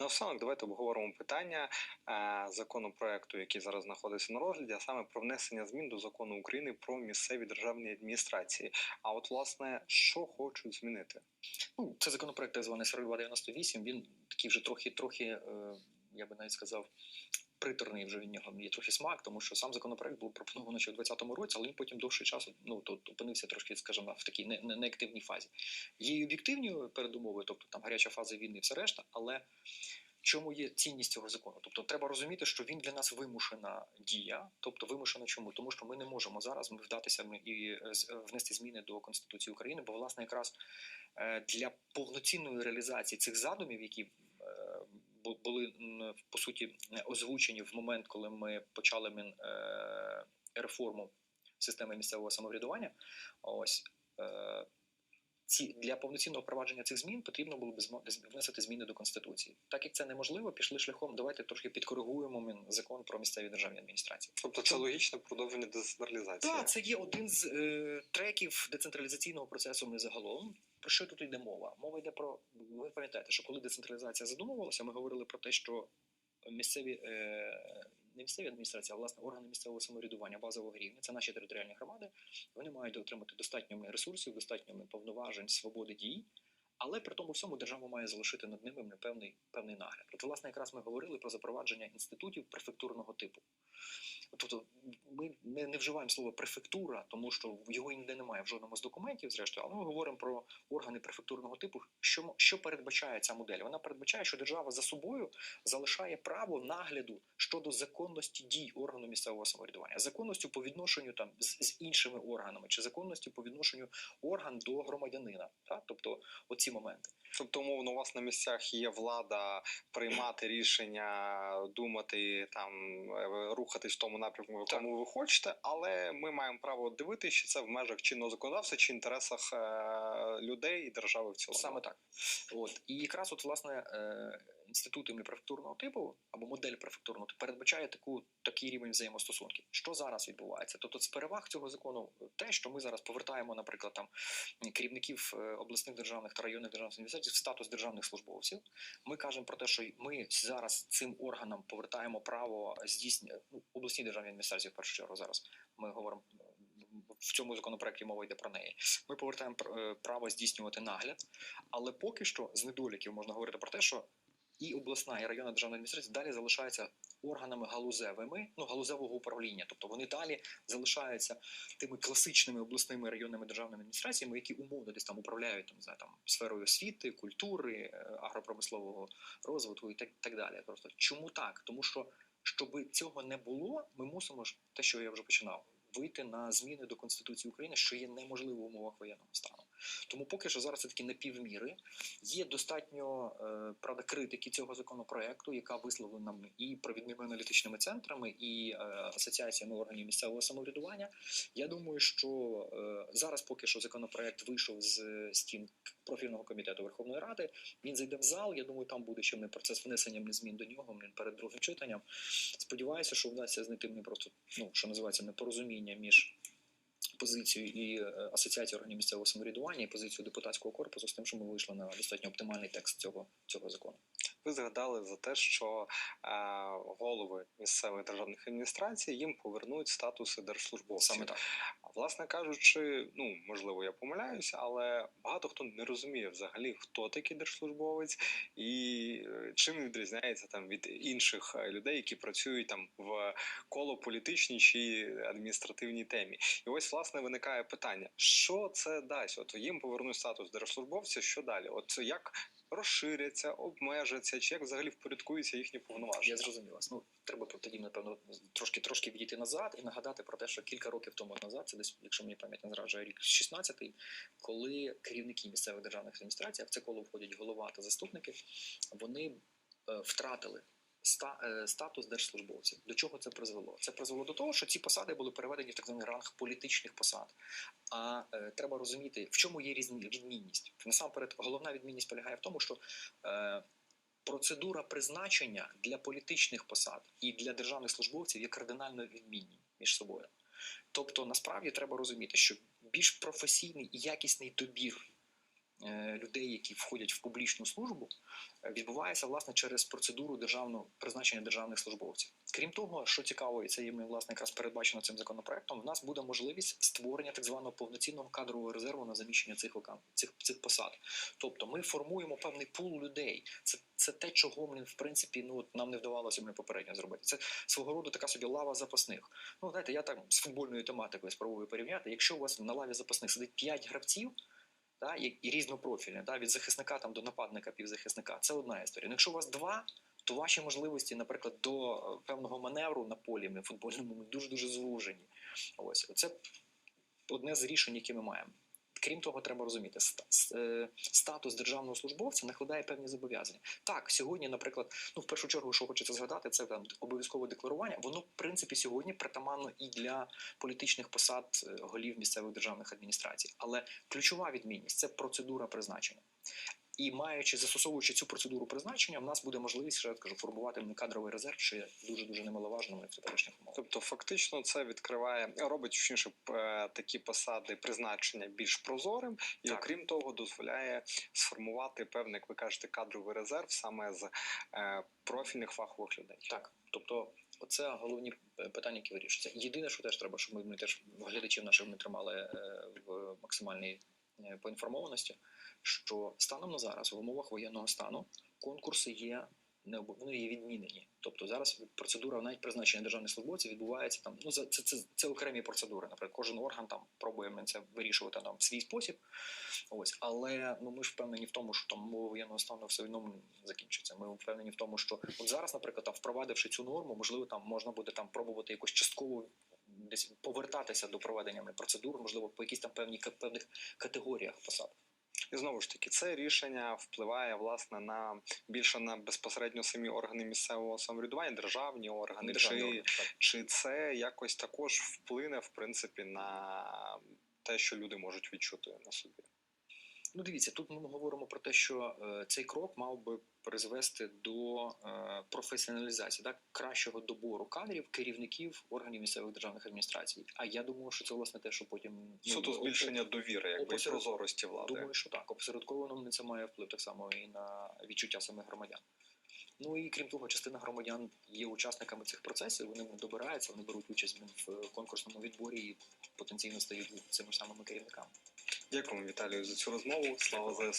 Наостанок давайте обговоримо питання е, законопроекту, який зараз знаходиться на розгляді, а саме про внесення змін до закону України про місцеві державні адміністрації. А от власне що хочуть змінити? Ну, це законопроект так званий 4298, Він такий вже трохи, трохи, е, я би навіть сказав, приторний вже від нього є трохи смак, тому що сам законопроект був пропонований ще в 2020 році, але він потім довший час ну, тут опинився трошки, скажімо, в такій не- не- неактивній фазі. Є і об'єктивні передумови, тобто там гаряча фаза війни і все решта, але. Чому є цінність цього закону? Тобто треба розуміти, що він для нас вимушена дія. Тобто вимушена чому? Тому що ми не можемо зараз вдатися і е, е, внести зміни до Конституції України, бо власне якраз е, для повноцінної реалізації цих задумів, які були по суті озвучені в момент, коли ми почали мін, е, реформу системи місцевого самоврядування. Ось е, ці для повноцінного впровадження цих змін потрібно було б внести зміни до конституції. Так як це неможливо, пішли шляхом. Давайте трошки підкоригуємо закон про місцеві державні адміністрації. Тобто це логічне продовження децентралізації. Так, це є один з е, треків децентралізаційного процесу не загалом. Про що тут йде мова? Мова йде про ви пам'ятаєте, що коли децентралізація задумувалася, ми говорили про те, що місцеві е, не місцеві адміністрації, а власне органи місцевого самоврядування базового рівня, це наші територіальні громади. Вони мають отримати достатньо ресурсів, достатньо повноважень, свободи дій. Але при тому всьому держава має залишити над ними певний, певний нагляд. От, власне, якраз ми говорили про запровадження інститутів префектурного типу. Тобто ми не, не вживаємо слово префектура, тому що його ніде немає в жодному з документів, зрештою, але ми говоримо про органи префектурного типу. Що, що передбачає ця модель? Вона передбачає, що держава за собою залишає право нагляду щодо законності дій органу місцевого самоврядування, законності по відношенню там з, з іншими органами, чи законності по відношенню орган до громадянина. Так? Тобто, оці моменти. Тобто, умовно, у вас на місцях є влада приймати рішення, думати там, е, рухатись в тому напрямку, в якому ви хочете, але ми маємо право дивитися, що це в межах чинного законодавства, чи інтересах е, людей і держави в цілому. Саме так. От і якраз от власне інститути префектурного типу або модель префектурного типу передбачає таку такий рівень взаємостосунків. Що зараз відбувається? Тобто, з переваг цього закону те, що ми зараз повертаємо, наприклад, там керівників е, обласних державних та районних державних адміністрацій в статус державних службовців. Ми кажемо про те, що ми зараз цим органам повертаємо право здійснення ну, обласні державні адміністрації в першу чергу. Зараз ми говоримо. В цьому законопроекті мова йде про неї. Ми повертаємо е, право здійснювати нагляд, але поки що з недоліків можна говорити про те, що і обласна, і районна державна адміністрація далі залишаються органами галузевими, ну галузевого управління. Тобто вони далі залишаються тими класичними обласними районними державними адміністраціями, які умовно десь там управляють там, не там сферою освіти, культури, е, агропромислового розвитку і так, так далі. Просто чому так? Тому що щоб цього не було, ми мусимо те, що я вже починав. Вийти на зміни до конституції України, що є неможливо в умовах воєнного стану. Тому поки що зараз це такі напівміри. Є достатньо е, правда критики цього законопроекту, яка висловлена і провідними аналітичними центрами, і е, асоціаціями органів місцевого самоврядування. Я думаю, що е, зараз, поки що законопроект вийшов з стін профільного комітету Верховної Ради, він зайде в зал. Я думаю, там буде ще процес внесення змін до нього блін, перед другим читанням. Сподіваюся, що вдасться знайти мені просто ну що називається непорозуміння між позицією і асоціації органів місцевого самоврядування і позицію депутатського корпусу з тим, що ми вийшли на достатньо оптимальний текст цього, цього закону. Ви згадали за те, що е, голови місцевих державних адміністрацій їм повернуть статуси держслужбовців. Саме так. Власне кажучи, ну можливо, я помиляюся, але багато хто не розуміє взагалі, хто такий держслужбовець і е, чим відрізняється там від інших е, людей, які працюють там в колополітичній чи адміністративній темі. І ось власне виникає питання: що це дасть? От їм повернуть статус держслужбовця, що далі? От як розширяться, обмежаться, чи як взагалі впорядкуються їхні повноваження? Я зрозумів вас. Ну треба тоді, напевно, трошки трошки відійти назад і нагадати про те, що кілька років тому назад, це десь, якщо мені пам'ять не зраджує рік 16-й, коли керівники місцевих державних адміністрацій, а в це коло входять голова та заступники, вони е, втратили. Е, Статус держслужбовців. До чого це призвело? Це призвело до того, що ці посади були переведені в так званий ранг політичних посад. А е, треба розуміти, в чому є різні відмінність. Насамперед, головна відмінність полягає в тому, що е, процедура призначення для політичних посад і для державних службовців є кардинально відмінні між собою. Тобто, насправді треба розуміти, що більш професійний і якісний добір людей, які входять в публічну службу, е, відбувається власне через процедуру державного призначення державних службовців. Крім того, що цікаво, і це є власне якраз передбачено цим законопроектом. В нас буде можливість створення так званого повноцінного кадрового резерву на заміщення цих вакан цих, цих посад. Тобто, ми формуємо певний пул людей. Це, це те, чого ми в принципі ну нам не вдавалося ми попередньо зробити. Це свого роду така собі лава запасних. Ну знаєте, я так з футбольною тематикою спробую порівняти. Якщо у вас на лаві запасних сидить 5 гравців. Та, і, і різнопрофільне, да, від захисника там, до нападника, півзахисника. Це одна історія. Но якщо у вас два, то ваші можливості, наприклад, до е, певного маневру на полі ми футбольному дуже-дуже звужені. Ось це одне з рішень, які ми маємо. Крім того, треба розуміти, е, статус державного службовця накладає певні зобов'язання. Так, сьогодні, наприклад, ну в першу чергу, що хочеться згадати, це там обов'язкове декларування. Воно, в принципі, сьогодні притаманно і для політичних посад е, голів місцевих державних адміністрацій. Але ключова відмінність це процедура призначення. І маючи застосовуючи цю процедуру призначення, в нас буде можливість ще кажу, формувати кадровий резерв, що є дуже дуже немаловажним в теперішніх умовах. Тобто, фактично, це відкриває, робить точніше такі посади призначення більш прозорим, і Так. окрім того, дозволяє сформувати певний, як ви кажете, кадровий резерв саме з е, профільних фахових людей. Так, тобто, оце головні е, питання, які вирішуються. Єдине, що теж треба, щоб ми, ми теж глядачів наших ми тримали е, в максимальній поінформованості, що станом на зараз в умовах воєнного стану конкурси є не вони є відмінені. Тобто зараз процедура навіть призначення державних службовців відбувається там. Ну це, це, це окремі процедури. Наприклад, кожен орган там пробує це вирішувати там в свій спосіб. Ось, але ну ми ж впевнені в тому, що там мова воєнного стану все одно закінчиться. Ми впевнені в тому, що от зараз, наприклад, там впровадивши цю норму, можливо, там можна буде там пробувати якось частково десь повертатися до проведення процедур, можливо, по якісь там певні певних категоріях посад. І знову ж таки, це рішення впливає власне на більше на безпосередньо самі органи місцевого самоврядування, державні органи, Державні чи, органи, чи це якось також вплине в принципі на те, що люди можуть відчути на собі. Ну, дивіться, тут ми говоримо про те, що е, цей крок мав би призвести до е, професіоналізації, так, кращого добору кадрів, керівників органів місцевих державних адміністрацій. А я думаю, що це власне те, що потім ну, Суто збільшення довіри, якби опосеред- прозорості влади. Думаю, що так. Опосередковано на це має вплив так само і на відчуття самих громадян. Ну і крім того, частина громадян є учасниками цих процесів. Вони добираються, вони беруть участь в конкурсному відборі і потенційно стають цими самими керівниками. Дякуємо, Віталію, за цю розмову. Слава ЗСУ.